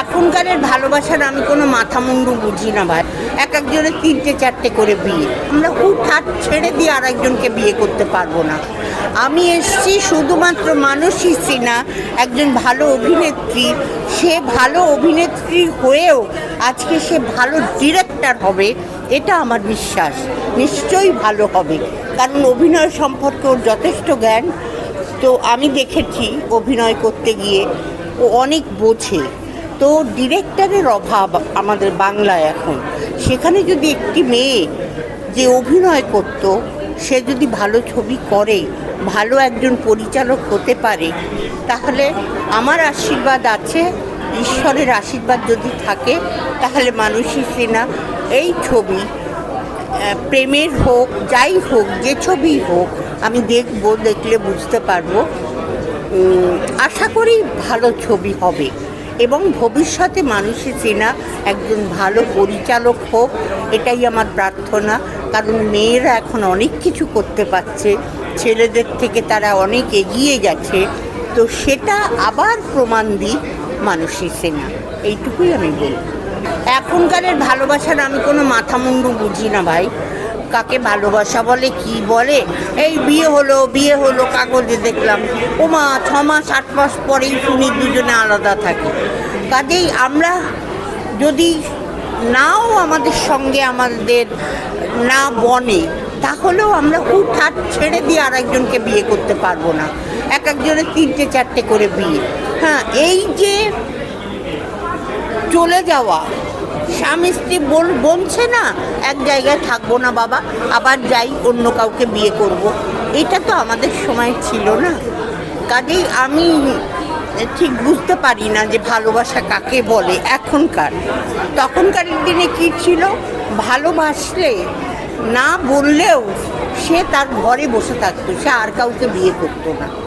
এখনকারের ভালোবাসার আমি কোনো মাথা মুন্ডু বুঝি না ভাই। এক একজনের তিনটে চারটে করে বিয়ে। আমরা হুটহাট ছেড়ে দিয়ে আর একজনকে বিয়ে করতে পারব না। আমি এসছি শুধুমাত্র মানুষই সিনা, একজন ভালো অভিনেত্রী। সে ভালো অভিনেত্রী হয়েও আজকে সে ভালো ডিরেক্টর হবে, এটা আমার বিশ্বাস। নিশ্চয়ই ভালো হবে। কারণ অভিনয় সম্পর্কে ওর যথেষ্ট জ্ঞান। তো আমি দেখেছি অভিনয় করতে গিয়ে। ও অনেক বোঝে। তো ডিরেক্টরের অভাব আমাদের বাংলায় এখন। সেখানে যদি একটি মেয়ে যে অভিনয় করত, সে যদি ভালো ছবি করে, ভালো একজন পরিচালক হতে পারে, তাহলে আমার আশীর্বাদ আছে, ঈশ্বরের আশীর্বাদ যদি থাকে, তাহলে মানুষই সেনা এই ছবি প্রেমের হোক, যাই হোক, যে ছবি হোক, আমি দেখব, দেখলে বুঝতে পারব। আশা করি ভালো ছবি হবে। এবং ভবিষ্যতে মানুষের চেনা একজন ভালো পরিচালক হোক, এটাই আমার প্রার্থনা। কারণ মেয়েরা এখন অনেক কিছু করতে পারছে, ছেলেদের থেকে তারা অনেক এগিয়ে গেছে। তো সেটা আবার প্রমাণ দিই মানুষের চেনা। এইটুকুই আমি বলি এখনকারের ভালোবাসার আমি কোনো মাথা মুন্ডু বুঝি না ভাই। কাকে ভালোবাসা বলে, কি বলে? এই বিয়ে হলো বিয়ে হলো কাগজে দেখলাম। ও মা ছ মাস আট মাস পরেই শুনি দুজনে আলাদা থাকে। কাজেই আমরা যদি নাও আমাদের সঙ্গে আমাদের না বনে, তাহলেও আমরা হুটহাট ছেড়ে দিয়ে আর একজনকে বিয়ে করতে পারব না। এক একজনের তিনটে চারটে করে বিয়ে। হ্যাঁ এই যে চলে যাওয়া স্বামী স্ত্রী বল, বলছে না, এক জায়গায় থাকব না বাবা, আবার যাই, অন্য কাউকে বিয়ে করব। এটা তো আমাদের সময় ছিল না। কাজেই আমি ঠিক বুঝতে পারি না যে ভালোবাসা কাকে বলে এখনকার। তখনকার দিনে কি ছিল? ভালোবাসলে না বললেও সে তার ঘরে বসে থাকতো, সে আর কাউকে বিয়ে করতো না।